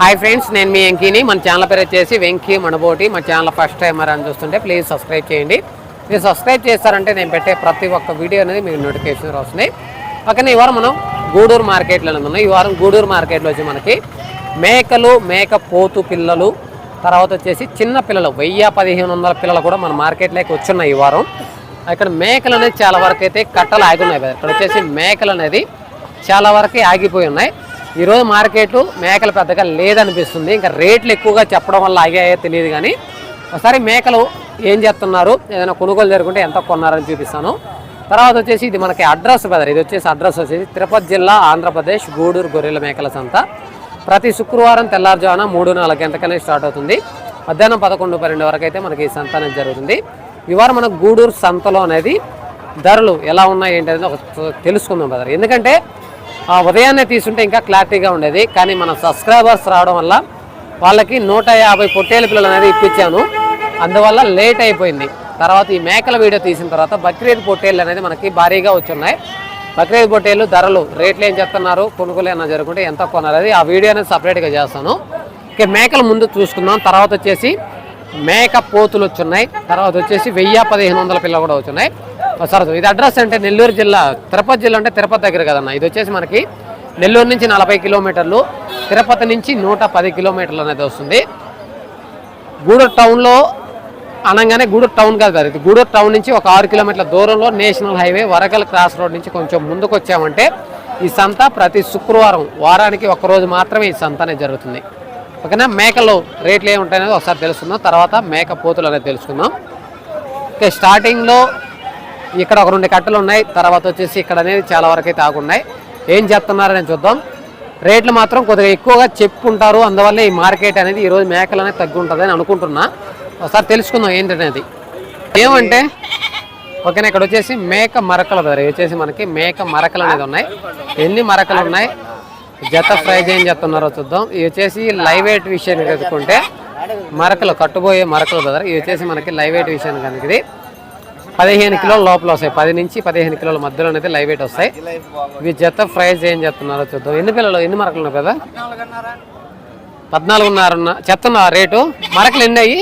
Hi friends నేను మీ వెంకీని. మన channel పేరు వచ్చేసి వెంకీ మనబోటి మా ఛానల్ ఫస్ట్ టైమర్ అని చూస్తుంటే ప్లీజ్ సబ్స్క్రైబ్ చేయండి. మీరు సబ్స్క్రైబ్ చేస్తారంటే నేను పెట్టే ప్రతి ఒక్క వీడియో అనేది మీకు నోటిఫికేషన్ వస్తున్నాయి పక్కన ఈ వారం మనం గూడూరు మార్కెట్లో ఉన్నాం. ఈ వారం గూడూరు మార్కెట్లో వచ్చి మనకి మేకలు మేక పోతు పిల్లలు తర్వాత వచ్చేసి చిన్న పిల్లలు వెయ్యి పదిహేను వందల పిల్లలు కూడా మన మార్కెట్లోకి వచ్చున్నాయి ఈ వారం. ఇక్కడ మేకలు అనేది చాలా వరకు అయితే కట్టలు ఆగి ఉన్నాయి ఇక్కడ వచ్చేసి మేకలు అనేది చాలా వరకు ఆగిపోయి ఉన్నాయి. ఈరోజు మార్కెట్ మేకలు పెద్దగా లేదనిపిస్తుంది. ఇంకా రేట్లు ఎక్కువగా చెప్పడం వల్ల అయ్యాయో తెలియదు కానీ ఒకసారి మేకలు ఏం చేస్తున్నారు? ఏదైనా కొనుగోలు జరుగుంటే ఎంత కొన్నారని చూపిస్తాను. తర్వాత వచ్చేసి ఇది మనకి అడ్రస్ బెదర్ ఇది వచ్చేసి అడ్రస్ వచ్చేసి తిరుపతి జిల్లా ఆంధ్రప్రదేశ్ గూడూరు గొర్రెల మేకల సంత. ప్రతి శుక్రవారం తెల్లారుజామున మూడు నాలుగు గంటకనే స్టార్ట్ అవుతుంది. మధ్యాహ్నం పదకొండు పన్నెండు వరకు అయితే మనకి ఈ సంత అనేది జరుగుతుంది. ఇవాళ మన గూడూరు సంతలో అనేది ధరలు ఎలా ఉన్నాయి ఏంటి అనేది ఒక తెలుసుకుందాం బెదర్ ఎందుకంటే ఉదయాన్నే తీసుంటే ఇంకా క్లారిటీగా ఉండేది. కానీ మన సబ్స్క్రైబర్స్ రావడం వల్ల వాళ్ళకి నూట యాభై పొట్టేలు పిల్లలు అనేది ఇప్పించాను. అందువల్ల లేట్ అయిపోయింది. తర్వాత ఈ మేకల వీడియో తీసిన తర్వాత బక్రీద్ పొట్టేళ్ళు అనేది మనకి భారీగా వచ్చున్నాయి. బక్రీద్ పొట్టేళ్ళు ధరలు రేట్లు ఏం చెప్తున్నారు? కొనుగోలు ఏమైనా జరుగుతుంటే ఎంత కొన్నారు అది ఆ వీడియో అనేది సపరేట్గా చేస్తాను. ఇక మేకల ముందు చూసుకుందాం. తర్వాత వచ్చేసి మేక పోతులు వచ్చున్నాయి. తర్వాత వచ్చేసి వెయ్యి పదిహేను వందల పిల్లలు కూడా వచ్చున్నాయి. సారీ ఇది అడ్రస్ అంటే నెల్లూరు జిల్లా తిరుపతి జిల్లా అంటే తిరుపతి దగ్గర కదన్న. ఇది వచ్చేసి మనకి నెల్లూరు నుంచి నలభై కిలోమీటర్లు తిరుపతి నుంచి నూట పది కిలోమీటర్లు అనేది వస్తుంది. గూడూరు టౌన్లో అనగానే గూడూరు టౌన్ కాదు కదా ఇది గూడూరు టౌన్ నుంచి ఒక ఆరు కిలోమీటర్ల దూరంలో national highway Warakal cross road నుంచి కొంచెం ముందుకు వచ్చామంటే ఈ సంత ప్రతి శుక్రవారం వారానికి ఒక రోజు మాత్రమే ఈ సంత అనేది జరుగుతుంది. ఓకేనా? మేకలు రేట్లు ఏమి ఉంటాయనేది ఒకసారి తెలుసుకుందాం తర్వాత మేక పోతులు అనేది తెలుసుకుందాం. ఓకే స్టార్టింగ్లో ఇక్కడ ఒక రెండు కట్టలు ఉన్నాయి. తర్వాత వచ్చేసి ఇక్కడ అనేది చాలా వరకు అయితే ఆగున్నాయి. ఏం చెప్తున్నారని చూద్దాం. రేట్లు మాత్రం కొద్దిగా ఎక్కువగా చెప్పుకుంటారు అందువల్ల ఈ మార్కెట్ అనేది ఈరోజు మేకలు అనేది తగ్గుంటుందని అనుకుంటున్నా. ఒకసారి తెలుసుకుందాం ఏంటనేది ఏమంటే ఓకేనా ఇక్కడ వచ్చేసి మేక మరకలు ధర. వచ్చేసి మనకి మేక మరకలు అనేది ఉన్నాయి. ఎన్ని మరకలు ఉన్నాయి? జత ప్రైజ్ ఏం చెప్తున్నారో చూద్దాం. ఇవి వచ్చేసి లైవ్ వెయిట్ విషయాన్ని కనుక్కుంటే మరకలు కట్టుబోయే మరకలు ధర. ఇవి వచ్చేసి మనకి లైవ్ వెయిట్ విషయాన్ని కనుక ఇది. పదిహేను కిలోల లోపల వస్తాయి. పది నుంచి పదిహేను కిలోల మధ్యలో అయితే లైవ్ వెయిట్ వస్తాయి. ఇవి జత ఫ్రైజ్ ఏం చెప్తున్నారో చూద్దాం. ఎన్ని పిల్లలు ఎన్ని మరకలు ఉన్నాయి కదా? పద్నాలుగున్నరన్న చెప్తున్నా రేటు. మరకలు ఎన్ని అయ్యి?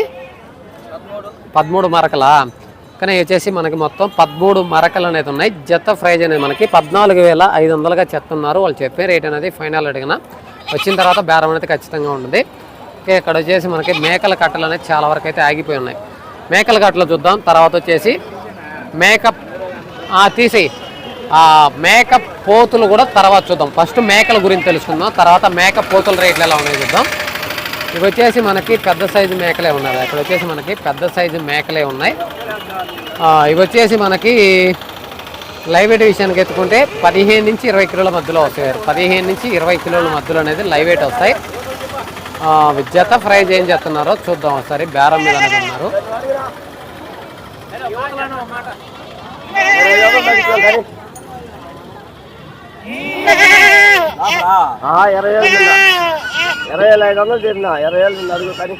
పదమూడు మరకలా? కానీ వచ్చేసి మనకి మొత్తం పదమూడు మరకలు అనేది ఉన్నాయి. జత ప్రైజ్ అనేది మనకి పద్నాలుగు వేల ఐదు వందలుగా చెప్తున్నారు. వాళ్ళు చెప్పే రేట్ అనేది ఫైనల్ అడిగిన. వచ్చిన తర్వాత బేరం అనేది ఖచ్చితంగా ఉంటుంది. ఓకే ఇక్కడ వచ్చేసి మనకి మేకల కట్టలు అనేది చాలా వరకు అయితే ఆగిపోయి ఉన్నాయి. మేకల కట్టలు చూద్దాం. తర్వాత వచ్చేసి మేకప్ తీసేయి మేకప్ పోతులు కూడా తర్వాత చూద్దాం. ఫస్ట్ మేకల గురించి తెలుసుకుందాం తర్వాత మేక పోతుల రేట్లు ఎలా ఉన్నాయో చూద్దాం. ఇవి వచ్చేసి మనకి పెద్ద సైజు మేకలే ఉన్నాయి. ఇక్కడ వచ్చేసి మనకి పెద్ద సైజు మేకలే ఉన్నాయి. ఇవి వచ్చేసి మనకి లైవ్ వెయిట్ విషయానికి ఎత్తుకుంటే పదిహేను నుంచి ఇరవై కిలోల మధ్యలో వస్తాయి. పదిహేను నుంచి ఇరవై కిలోల మధ్యలో అనేది లైవ్ వెయిట్ వస్తాయి. జత ప్రైజ్ ఏం చేస్తున్నారో చూద్దాం ఒకసారి. బేరం మీద ఉన్నారు. ఇరవై ఏళ్ళు తిన్నా ఇరవై ఏళ్ళు ఐదు వందలు తిన్నా ఇరవై ఏళ్ళు తిన్నా అడుగు కానీ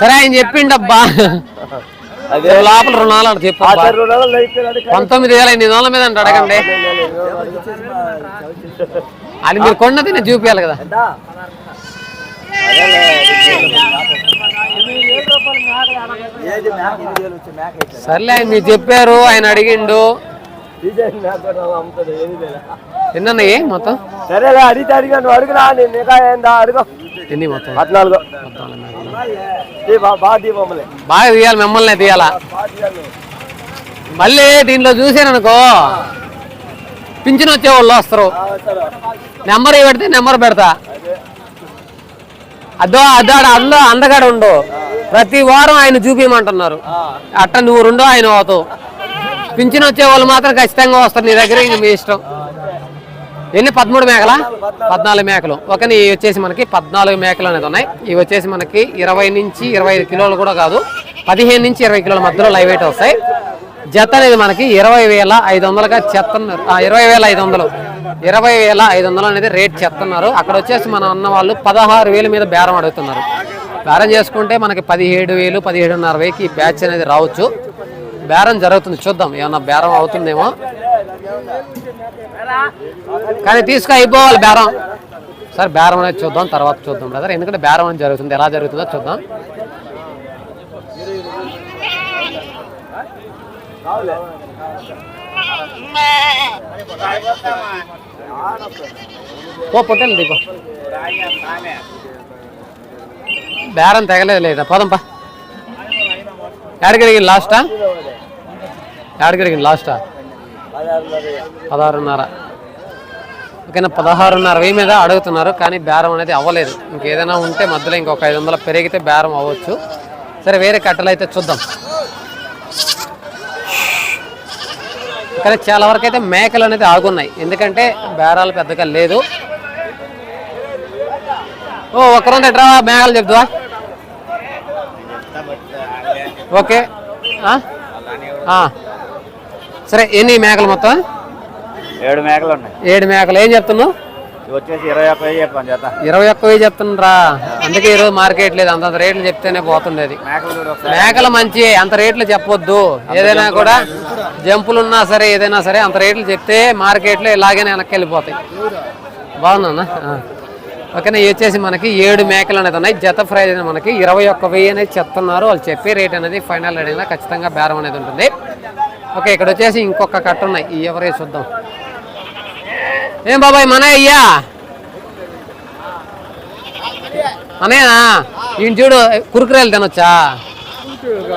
సరే ఆయన చెప్పిండబ్బా అదే లోపల రుణాలు చెప్పు కానీ పంతొమ్మిది వేల ఎనిమిది వందల మీద అంటే అడగండి అది మీరు కొన్నది నేను చూపించాలి కదా సర్లే ఆయన మీరు చెప్పారు ఆయన అడిగిండు. వేలు ఎన్నన్నాయి మొత్తం? సరేలే అడిగితే అడిగా నువ్వు అడుగురా నేను ఏందా అడుగు. ఎన్ని మొత్తం? పద్నాలుగు. బాగా తీయాలి మిమ్మల్ని తీయాలా? మళ్ళీ దీంట్లో చూసాను అనుకో పింఛన్ వచ్చే వాళ్ళు వస్తారు. నెంబర్ పెడితే నెంబర్ పెడతా. అదో అదాడ అందులో అందగాడు ఉండు. ప్రతి వారం ఆయన చూపించమంటున్నారు అట్ట నువ్వు రెండో ఆయన అవుతావు. పింఛన్ వచ్చే వాళ్ళు మాత్రం ఖచ్చితంగా వస్తారు. నీ దగ్గర ఇంక మీ ఇష్టం. ఎన్ని? పదమూడు మేకల? పద్నాలుగు మేకలు. ఒక ఇవి వచ్చేసి మనకి పద్నాలుగు మేకలు అనేది ఉన్నాయి. ఇవి వచ్చేసి మనకి ఇరవై నుంచి ఇరవై కిలోలు కూడా కాదు. పదిహేను నుంచి ఇరవై కిలోల మధ్యలో లైవ్ వెయిట్ వస్తాయి. జత అనేది మనకి ఇరవై వేల ఐదు వందలుగా చెత్త ఇరవై వేల ఐదు వందలు. ఇరవై వేల ఐదు వందలు అనేది రేట్ చెప్తున్నారు. అక్కడ వచ్చేసి మన అన్న వాళ్ళు పదహారు వేల మీద బేరం అడుగుతున్నారు. బేరం చేసుకుంటే మనకి పదిహేడు వేలు పదిహేడున్నర వేకి ఈ బ్యాచ్ అనేది రావచ్చు. బేరం జరుగుతుంది. చూద్దాం ఏమన్నా బేరం అవుతుందేమో. కానీ తీసుకు అయిపోవాలి బేరం. సార్ బేరం అనేది చూద్దాం తర్వాత చూద్దాం బ్రదర్ ఎందుకంటే బేరం అనేది జరుగుతుంది. ఎలా జరుగుతుందో చూద్దాం. ఓ పొట్టేలు దిగు. బేరం తెగలేదు లేదా? పోదాంపా ఎక్కడికి లాస్టా? ఎక్కడికి లాస్టా? పదహారున్నర. ఓకేనా పదహారున్నర వెయ్యి మీద అడుగుతున్నారు కానీ బేరం అనేది అవ్వలేదు. ఇంకేదైనా ఉంటే మధ్యలో ఇంకొక ఐదు వందలు పెరిగితే బేరం అవ్వచ్చు. సరే వేరే కట్టలు అయితే చూద్దాం. కానీ చాలా వరకు అయితే మేకలు అనేది ఆగున్నాయి. ఎందుకంటే బేరాలు పెద్దగా లేదు. ఓ ఒక్కరోజు ఎట్రా మేకలు చెప్తావా? ఓకే. సరే ఎన్ని మేకలు మొత్తం? ఏడు మేకలు ఉన్నాయి. ఏడు మేకలు. ఏం చెప్తున్నావు? వచ్చేసి ఇరవై ఒక్క వెయ్యి చెప్పాను చేత. ఇరవై ఒక్క వెయ్యి చెప్తుండ్రా. అందుకే ఈరోజు మార్కెట్ లేదు. అంత రేట్లు చెప్తేనే పోతుండేది మేకలు మంచి అంత రేట్లు చెప్పొద్దు. ఏదైనా కూడా జంపులు ఉన్నా సరే ఏదైనా సరే అంత రేట్లు చెప్తే మార్కెట్లో ఇలాగనే వెనక్కి వెళ్ళిపోతాయి. బాగుందన్నా? ఆ. ఓకేనా వచ్చేసి మనకి ఏడు మేకలు అనేది ఉన్నాయి. జత ప్రైజ్ అనేది మనకి ఇరవై ఒక్క వెయ్యి అనేది చెప్తున్నారు. వాళ్ళు చెప్పే రేట్ అనేది ఫైనల్ రేట్ అనేది ఖచ్చితంగా బేరం అనేది ఉంటుంది. ఓకే ఇక్కడ వచ్చేసి ఇంకొక కట్ట ఉన్నాయి. ఈ ఎవరే చూద్దాం. ఏం బాబాయ్ మన అయ్యా? అన్నయ్యనా ఈయన చూడు కురుకురేలు తినొచ్చా?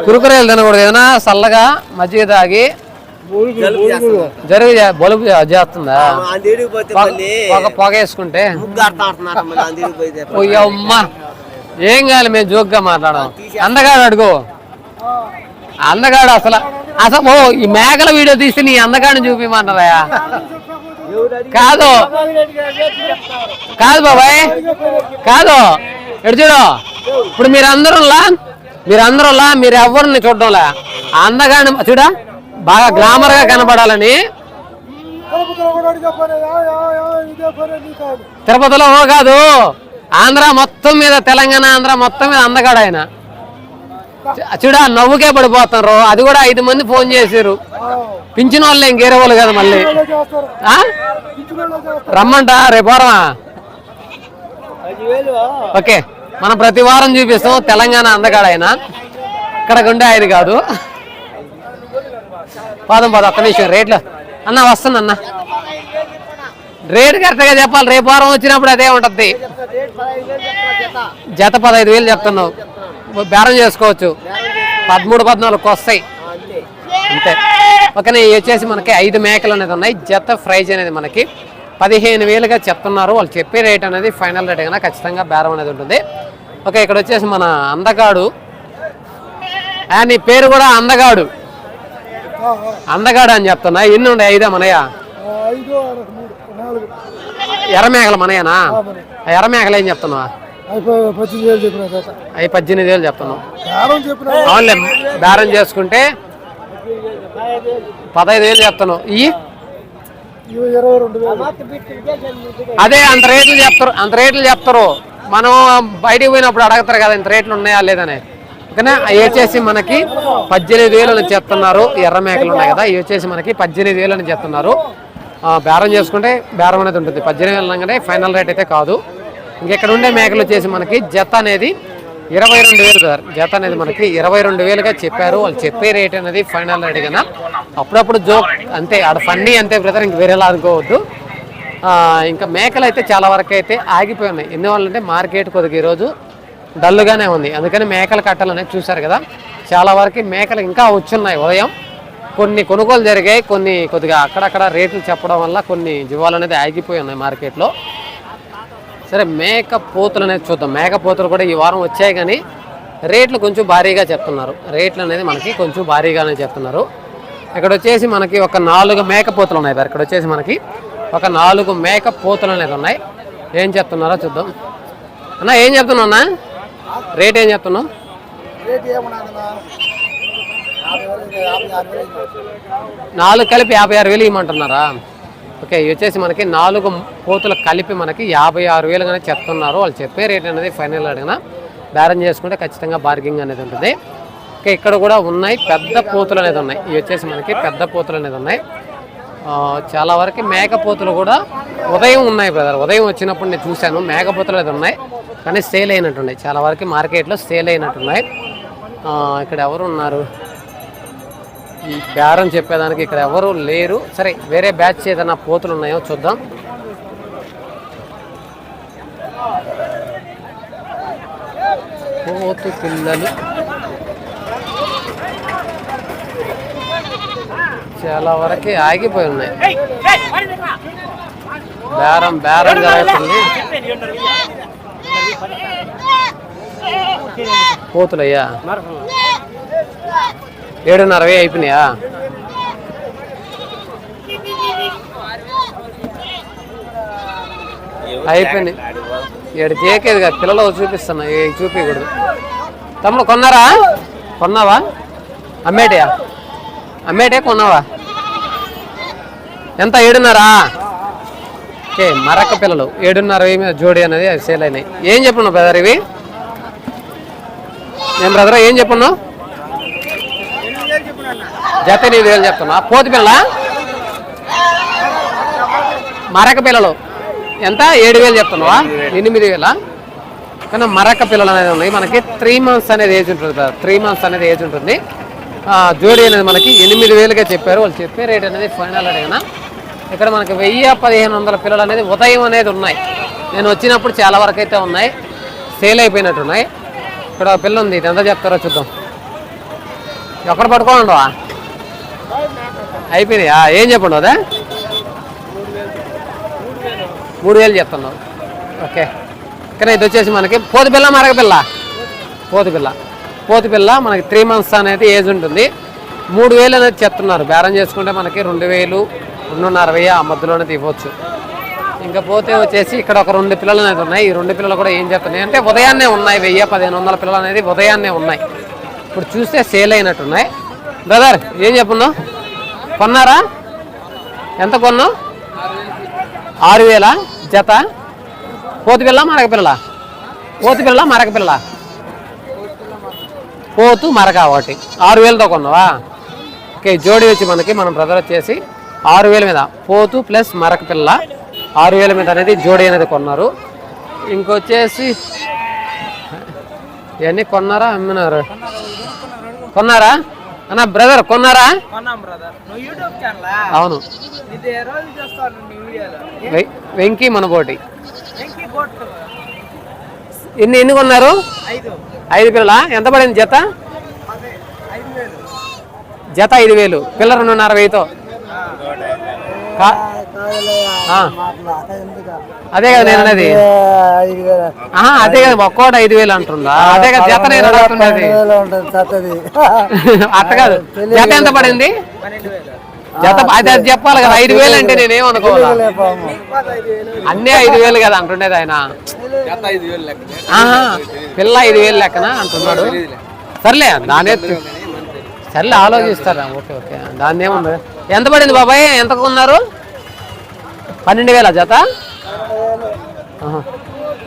కురుకురేలు తినకూడదు ఏదైనా చల్లగా మజ్జిగ తాగి జరుగు చే- బలుపు చేస్తుందా? పొగ- పొగ వేసుకుంటే. ఓ ఏం కాదు మేము జోక్గా మాట్లాడడం? అందగాడు అడుగు. అందగాడు అసలు అసలు ఓ ఈ మేకల వీడియో తీసి నీ అందగాడిని చూపిమంటారా? కాదు. కాదు బాబాయ్. కాదు. ఎడు చూడు. ఇప్పుడు మీరందరూలా మీరందరూలా మీరు ఎవరిని చూడడంలా అందగాని చూడా? బాగా గ్లామర్గా కనపడాలని తిరుపతిలో ఓ కాదు. ఆంధ్ర మొత్తం మీద తెలంగాణ ఆంధ్ర మొత్తం మీద అందగాడు ఆయన చూడా నవ్వుకే పడిపోతున్నారు. అది కూడా ఐదు మంది ఫోన్ చేశారు. పింఛన్ వాళ్ళు ఇంకేరే వాళ్ళు కదా మళ్ళీ. రమ్మంటా రమ్మంట ఓకే మనం ప్రతి వారం చూపిస్తాం తెలంగాణ అందగాడు ఆయన ఇక్కడ ఉండే ఆయన కాదు. పాదం పాదం ఒక్క నిమిషం రేట్లు. అన్న వస్తుంది అన్న. రేట్ కరెక్ట్గా చెప్పాలి రేపు వారం వచ్చినప్పుడు అదే ఉంటుంది. జత పదహైదు వేలు చెప్తున్నావు. బేరం చేసుకోవచ్చు. పదమూడు పద్నాలుగుకి వస్తాయి. అంతే. ఓకేనా ఇవి వచ్చేసి మనకి ఐదు మేకలు అనేది ఉన్నాయి. జత ప్రైజ్ అనేది మనకి పదిహేను వేలుగా చెప్తున్నారు. వాళ్ళు చెప్పే రేట్ అనేది ఫైనల్ రేట్ కన్నా ఖచ్చితంగా బేరం అనేది ఉంటుంది. ఓకే ఇక్కడ వచ్చేసి మన అందగాడు. నీ పేరు కూడా అందగాడు. అందగాడు అని చెప్తున్నా. ఎన్ని ఉన్నాయి? ఐదా మనయ్య ఎర్రమేకలు మనయ్యనా ఆ ఎర్రమేకలు ఏం చెప్తున్నావా? అవి పద్దెనిమిది వేలు చెప్తున్నావు. అవునులే బేరం చేసుకుంటే పదహైదు వేలు చెప్తున్నావు ఇవి అదే అంత రేట్లు చెప్తారు అంత రేట్లు చెప్తారు. మనం బయటికి పోయినప్పుడు అడుగుతారు కదా ఇంత రేట్లు ఉన్నాయా లేదని ఓకేనా? అవి వచ్చేసి మనకి పద్దెనిమిది వేలు అని చెప్తున్నారు. ఎర్ర మేకలు ఉన్నాయి కదా ఇవి వచ్చేసి మనకి పద్దెనిమిది వేలు అని చెప్తున్నారు. బేరం చేసుకుంటే బేరం అనేది ఉంటుంది. పద్దెనిమిది వేలు అనగానే ఫైనల్ రేట్ అయితే కాదు. ఇంకెక్కడ ఉండే మేకలు వచ్చేసి మనకి జత అనేది ఇరవై రెండు వేలు సార్. జత అనేది మనకి ఇరవై రెండు వేలుగా చెప్పారు. వాళ్ళు చెప్పే రేట్ అనేది ఫైనల్ రేట్ అప్పుడప్పుడు జోక్ అంతే ఆడ ఫన్నీ అంతే బ్రదర్ ఇంక వేరేలా అనుకోవద్దు. ఇంకా మేకలు అయితే చాలా వరకు అయితే ఆగిపోయి ఉన్నాయి. ఎందువల్ల మార్కెట్ కొద్దిగా ఈరోజు డల్గానే ఉంది. అందుకని మేకలు కట్టలు చూశారు కదా. చాలా వరకు మేకలు ఇంకా వచ్చున్నాయి ఉదయం. కొన్ని కొనుగోలు జరిగాయి. కొన్ని కొద్దిగా అక్కడక్కడ రేట్లు చెప్పడం వల్ల కొన్ని జీవాలు అనేది ఆగిపోయి ఉన్నాయి మార్కెట్లో. సరే మేక పోతులు అనేది చూద్దాం. మేక పోతులు కూడా ఈ వారం వచ్చాయి కానీ రేట్లు కొంచెం భారీగా చెప్తున్నారు. రేట్లు అనేది మనకి కొంచెం భారీగానే చెప్తున్నారు. ఇక్కడ వచ్చేసి మనకి ఒక నాలుగు మేక పోతులు ఉన్నాయి సార్. ఇక్కడ వచ్చేసి మనకి ఒక నాలుగు మేక పోతులు అనేది ఉన్నాయి. ఏం చెప్తున్నారో చూద్దాం. అన్న ఏం చెప్తున్నావు అన్న? రేట్ ఏం చెప్తున్నావు? నాలుగు కలిపి యాభై ఆరు వేలు ఇవ్వమంటున్నారా? ఓకే ఇవి వచ్చేసి మనకి నాలుగు కోతులు కలిపి మనకి యాభై ఆరు వేలుగానే చెప్తున్నారు. వాళ్ళు చెప్పే రేట్ అనేది ఫైనల్ అడిగిన బేరం చేసుకుంటే ఖచ్చితంగా బార్గింగ్ అనేది ఉంటుంది. ఓకే ఇక్కడ కూడా ఉన్నాయి. పెద్ద పోతులు అనేది ఉన్నాయి. ఇవి వచ్చేసి మనకి పెద్ద పోతులు అనేది ఉన్నాయి. చాలా వరకు మేకపోతులు కూడా ఉదయం ఉన్నాయి బ్రదర్ ఉదయం వచ్చినప్పుడు నేను చూశాను. మేకపోతులు అయితే ఉన్నాయి కానీ సేల్ అయినట్టున్నాయి చాలా వరకు మార్కెట్లో సేల్ అయినట్టున్నాయి ఇక్కడ ఎవరు ఉన్నారు? ఈ బేరం చెప్పేదానికి ఇక్కడ ఎవరు లేరు. సరే వేరే బ్యాచ్ ఏదైనా పోతులు ఉన్నాయో చూద్దాం. పోతు పిల్లలు. చాలా వరకు ఆగిపోయి ఉన్నాయి. బేరం బేరం జరుగుతుంది. పోతులయ్యా. ఏడున్నర అయిపోయినాయా? అయిపోయినాయి. ఏడు చేకేది కదా పిల్లలు చూపిస్తున్నా ఏ చూపించకూడదు తమ్ముడు కొన్నారా? కొన్నావా? అమ్మేటయా? అమ్మేటే కొన్నావా? ఎంత ఏడున్నరా? ఓకే మరక్క పిల్లలు. ఏడున్నర మీద జోడి అనేది సేల్ అయినాయి. ఏం చెప్పున్నావు బ్రదర్ ఇవి? నేను బ్రదర్ ఏం చెప్పున్నావు? జత ఎనిమిది వేలు చెప్తున్నా. పోతు పిల్ల? మరక పిల్లలు. ఎంత? ఏడు వేలు చెప్తున్నావా? ఎనిమిది వేల? కానీ మరక పిల్లలు అనేది ఉన్నాయి. మనకి త్రీ మంత్స్ అనేది ఏజ్ ఉంటుంది కదా త్రీ మంత్స్ అనేది ఏజ్ ఉంటుంది. జోడీ అనేది మనకి ఎనిమిది వేలుగా చెప్పారు. వాళ్ళు చెప్పే రేట్ అనేది ఫైనల్ అడిగిన. ఇక్కడ మనకి వెయ్యి పదిహేను వందల పిల్లలు అనేది ఉదయం అనేది ఉన్నాయి. నేను వచ్చినప్పుడు చాలా వరకు అయితే ఉన్నాయి. సేల్ అయిపోయినట్టు ఉన్నాయి ఇక్కడ పిల్ల ఉంది. ఇది ఎంత చెప్తారో చూద్దాం. ఎక్కడ పట్టుకోండి అయిపోయినాయా? ఏం చెప్పండి అదే మూడు వేలు చెప్తున్నావు. ఓకే. ఇక్కడ ఇది వచ్చేసి మనకి పోతు పిల్ల మరగ పిల్ల. పోతు పిల్ల. పోతు పిల్ల మనకి త్రీ మంత్స్ అనేది ఏజ్ ఉంటుంది. మూడు వేలు అనేది చెప్తున్నారు. బేరం చేసుకుంటే మనకి రెండు వేలు రెండున్నర వెయ్యి ఆ మధ్యలోనే తీయవచ్చు. ఇంకా పోతే వచ్చేసి ఇక్కడ ఒక రెండు పిల్లలు అనేది ఉన్నాయి. ఈ రెండు పిల్లలు కూడా ఏం చెప్తున్నాయి అంటే ఉదయాన్నే ఉన్నాయి. వెయ్యి పదిహేను వందల పిల్లలు అనేది ఉదయాన్నే ఉన్నాయి. ఇప్పుడు చూస్తే సేల్ అయినట్టున్నాయి. బ్రదర్ ఏం చెప్పున్నావు? కొన్నారా? ఎంత కొన్నావు? ఆరు వేల? జత? పోతు పిల్ల మరక పిల్ల? పోతు పిల్ల మరక పిల్ల? పోతు మరక ఒకటి. ఆరు వేలతో కొన్నావా? ఓకే జోడి వచ్చి మనకి మనం బ్రదర్ వచ్చేసి ఆరు వేల మీద. పోతు ప్లస్ మరక పిల్ల. ఆరు వేల మీద అనేది జోడి అనేది కొన్నారు. ఇంకొచ్చేసి ఇవన్నీ కొన్నారా అమ్మినారు? కొన్నారా? అన్న బ్రదర్ కొన్నారా? అవును. వెంకీ మనబోటి కొట్టు ఎన్ని ఎన్ని కొన్నారు? ఐదు. పిల్లల? ఎంత పడింది జత? జత ఐదు వేలు. పిల్ల రెండున్నర వెయ్యితో. అదే కదా నేను అనేది. అదే కదా ఒక్కోటి ఐదు వేలు అంటుందా? అదే కదా జత నేను అడుగుతున్నది అట్ట కాదు. జత ఎంత పడింది? జత అది అది చెప్పాలి కదా ఐదు వేలు అంటే నేనేమనుకోవాలా ఐదు వేలు అన్నీ ఐదు వేలు కదా అంటుండేది ఆయన. ఆహా, పిల్ల ఐదు వేలు లెక్కన అంటున్నాడు? సర్లే దానే సర్లే ఆలోచిస్తారా ఓకే ఓకే. దాన్ని ఏముంది? ఎంత పడింది బాబాయ్? ఎంత కొన్నారు? పన్నెండు వేల జత?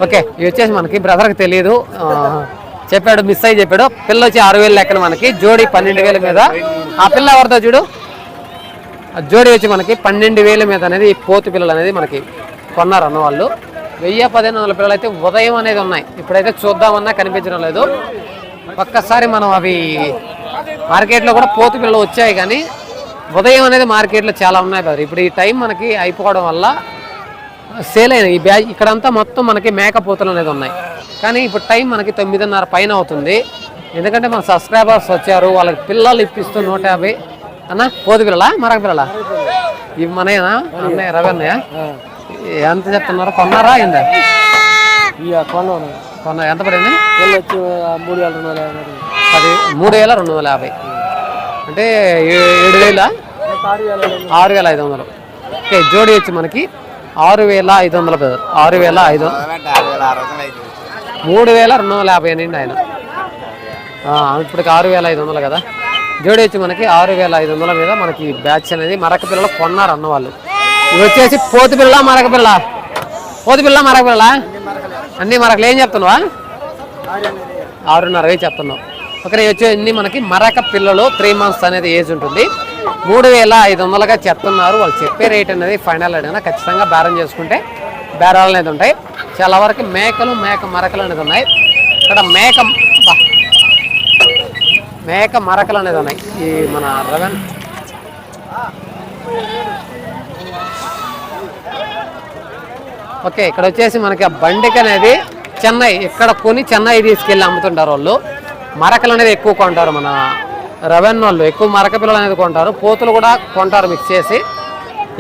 ఓకే ఇవి వచ్చేసి మనకి బ్రదర్కి తెలియదు చెప్పాడు మిస్ అయ్యి చెప్పాడు. పిల్ల వచ్చి ఆరు వేలు లెక్కన మనకి జోడి పన్నెండు వేల మీద. ఆ పిల్ల ఎవరితో చూడు. ఆ జోడి వచ్చి మనకి పన్నెండు వేల మీద అనేది పోతు పిల్లలు అనేది మనకి కొన్నారు అన్న వాళ్ళు. వెయ్యి పదిహేను వందల పిల్లలు అయితే ఉదయం అనేది ఉన్నాయి. ఇప్పుడైతే చూద్దామన్నా కనిపించడం లేదు. ఒక్కసారి మనం అవి మార్కెట్లో కూడా పోతు పిల్లలు వచ్చాయి కానీ ఉదయం అనేది మార్కెట్లో చాలా ఉన్నాయి బ్రదర్ ఇప్పుడు ఈ టైం మనకి అయిపోవడం వల్ల సేల్ అయిన ఈ బ్యాగ్ ఇక్కడంతా మొత్తం మనకి మేకపోతలు అనేది ఉన్నాయి. కానీ ఇప్పుడు టైం మనకి తొమ్మిదిన్నర పైన అవుతుంది. ఎందుకంటే మన సబ్స్క్రైబర్స్ వచ్చారు. వాళ్ళకి పిల్లలు ఇప్పిస్తూ నూట యాభై. అన్న పోతు పిల్లలా? మరొక పిల్లలా? ఇవి మనయేనా? అన్నయ్య రవి అన్నయ్య? ఎంత చెప్తున్నారు? కొన్నారా కొన్నాను. కొన్న ఎంత పడింది? మూడు వేల పది మూడు వేల రెండు వందల యాభై. అంటే ఏ- ఏడు వేల ఆరు వేల ఐదు వందలు. ఓకే జోడి వచ్చి మనకి ఆరు వేల ఐదు వందల బ్రదర్ ఆరు వేల ఐదు మూడు వేల రెండు వందల యాభై అండి ఆయన. ఇప్పటికి ఆరు వేల ఐదు వందలు కదా. జోడి వచ్చి మనకి ఆరు వేల ఐదు వందల మీద మనకి బ్యాచ్ అనేది మరక పిల్లలు కొన్నారు అన్న వాళ్ళు ఇవి వచ్చేసి పోతు పిల్ల మరక పిల్ల పోతు పిల్ల మరక పిల్ల అన్ని మరకలు. ఏం చెప్తున్నావా? ఆరున్నర చెప్తున్నావు. ఒక వచ్చేది మనకి మరక పిల్లలు త్రీ మంత్స్ అనేది ఏజ్ ఉంటుంది. మూడు వేల ఐదు వందలుగా చెప్తున్నారు. వాళ్ళు చెప్పే రేట్ అనేది ఫైనల్ అయినా ఖచ్చితంగా బేరం చేసుకుంటే బేరాలు అనేది ఉంటాయి. చాలా వరకు మేకలు మేక మరకలు అనేది ఉన్నాయి. ఇక్కడ మేక మేక మరకలు అనేది ఉన్నాయి. ఈ మన రవెన్ ఓకే ఇక్కడ వచ్చేసి మనకి ఆ బండికి అనేది చెన్నై ఇక్కడ కొని చెన్నై తీసుకెళ్ళి అమ్ముతుంటారు వాళ్ళు. మరకలు అనేది ఎక్కువ కొంటారు మన రెవెన్యూ వాళ్ళు ఎక్కువ మరక పిల్లలు అనేది కొంటారు. పోతులు కూడా కొంటారు మిక్స్ చేసి.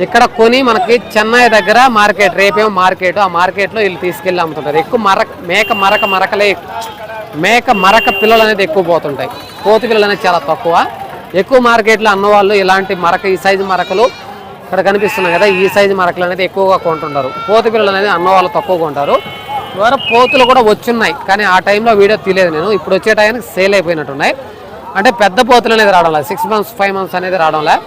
ఇక్కడ కొని మనకి చెన్నై దగ్గర మార్కెట్ రేపేమో మార్కెట్ ఆ మార్కెట్లో వీళ్ళు తీసుకెళ్ళి అమ్ముతుంటారు. ఎక్కువ మరక మేక మరక మరకలే మేక మరక పిల్లలు అనేది ఎక్కువ పోతుంటాయి. కోతి పిల్లలు అనేది చాలా తక్కువ. ఎక్కువ మార్కెట్లో అన్నవాళ్ళు ఇలాంటి మరక ఈ సైజు మరకలు ఇక్కడ కనిపిస్తున్నాయి కదా ఈ సైజు మరకలు అనేది ఎక్కువగా కొంటుంటారు. కోతి పిల్లలు అనేది అన్నవాళ్ళు తక్కువగా తక్కువ కొంటారు. ద్వారా పోతులు కూడా వచ్చున్నాయి. కానీ ఆ టైంలో వీడియో తీయలేదు నేను. ఇప్పుడు వచ్చే టైంకి సేల్ అయిపోయినట్టున్నాయి. అంటే పెద్ద పోతులు అనేది రావడం సిక్స్ మంత్స్ ఫైవ్ మంత్స్ అనేది రావడం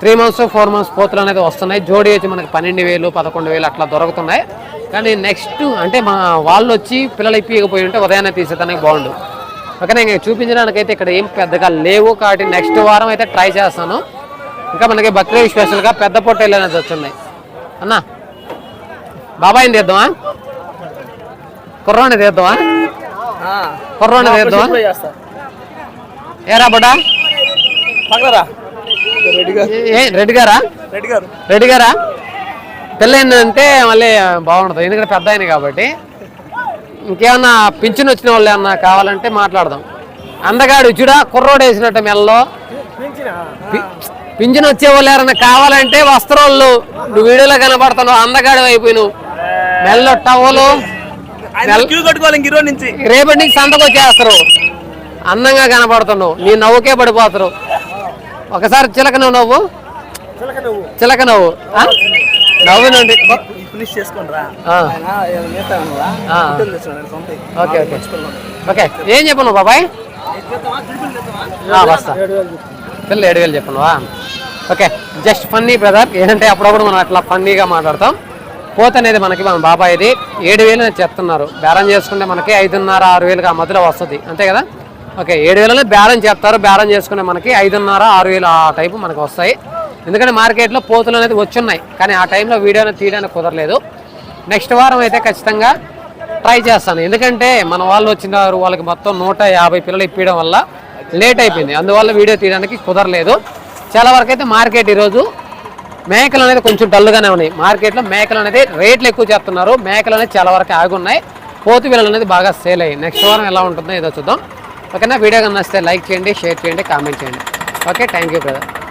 త్రీ మంత్స్ ఫోర్ మంత్స్ పోతులు అనేది వస్తున్నాయి. జోడి వచ్చి మనకి పన్నెండు వేలు పదకొండు వేలు అట్లా దొరుకుతున్నాయి. కానీ నెక్స్ట్ అంటే మా వాళ్ళు వచ్చి పిల్లలు ఇప్పియకపోయి ఉంటే ఉదయాన్నే తీసేదానికి బాగుండు. ఓకే నేను చూపించడానికి అయితే ఇక్కడ ఏం పెద్దగా లేవు కాబట్టి నెక్స్ట్ వారం అయితే ట్రై చేస్తాను. ఇంకా మనకి బక్రీద్ స్పెషల్గా పెద్ద పొట్టేలు అనేది వచ్చిన్నాయి. అన్న బాబాయ్ తీద్దామా? కుర్రాన్ని తీద్దామా? కుర్రాన్ని తీద్దామా? ఏరా పక్కరా రెడ్డి గారు. రెడ్డి గారా? రెడ్డి గారు. రెడ్డి గారా? పెళ్ళైందంటే మళ్ళీ బాగుంటుంది ఎందుకంటే పెద్ద ఆయన కాబట్టి. ఇంకేమన్నా పింఛన్ వచ్చిన వాళ్ళు ఏమన్నా కావాలంటే మాట్లాడదాం. అందగాడు చూడా కుర్రోడు వేసినట్టు మెల్లో. పింఛన్? వచ్చే వాళ్ళు ఎవరన్నా కావాలంటే వస్త్రోళ్ళు నువ్వు వీడియోలో కనబడుతున్నావు అందగాడు అయిపోయి నువ్వు. మెల్లో టవలు. క్యూ కట్టుకోవాలి ఇంక ఈరోజు నుంచి. రేపటి నుంచి సంతకు వచ్చేస్తారు. అందంగా కనబడుతున్నావు నీ నవ్వుకే పడిపోతారు. ఒకసారి చిలక నువ్వు నవ్వు. చిలక నవ్వు? నవ్వునండి. ఫినిష్ చేసుకోండి తెచ్చుకున్నాడు సొంత ఓకే ఓకే. ఓకే ఏం చెప్పను బాబాయ్? వస్తా. పిల్లలు ఏడు వేలు చెప్పనువా? Okay just funny brother. ఏంటంటే అప్పుడప్పుడు మనం అట్లా ఫన్నీగా మాట్లాడతాం. పోత అనేది మనకి మన బాబాయ్ది ఏడు వేలు అని చెప్తున్నారు. బేరం చేసుకుంటే మనకి ఐదున్నర ఆరు వేలుగా ఆ మధ్యలో వస్తుంది. అంతే కదా? ఓకే ఏడు వేలలో బేరం చేస్తారు. బేరం చేసుకునే మనకి ఐదున్నర ఆరు వేలు ఆ టైపు మనకు వస్తాయి. ఎందుకంటే మార్కెట్లో పోతులు అనేది వచ్చున్నాయి. కానీ ఆ టైంలో వీడియో అనేది తీయడానికి కుదరలేదు. నెక్స్ట్ వారం అయితే ఖచ్చితంగా ట్రై చేస్తాను. ఎందుకంటే మన వాళ్ళు వచ్చినారు వాళ్ళకి మొత్తం నూట యాభై పిల్లలు ఇప్పించడం వల్ల లేట్ అయిపోయింది. అందువల్ల వీడియో తీయడానికి కుదరలేదు. చాలా వరకు అయితే మార్కెట్ ఈరోజు మేకలు అనేది కొంచెం డల్గానే ఉన్నాయి. మార్కెట్లో మేకలు అనేది రేట్లు ఎక్కువ చేస్తున్నారు. మేకలు అనేది చాలా వరకు ఆగి ఉన్నాయి. పోతు పిల్లలు అనేది బాగా సేల్ అయ్యాయి. నెక్స్ట్ వారం ఎలా ఉంటుందో ఏదో చూద్దాం. ఓకేనా? వీడియో కన్నా నచ్చితే లైక్ చేయండి షేర్ చేయండి కామెంట్ చేయండి. Okay thank you brother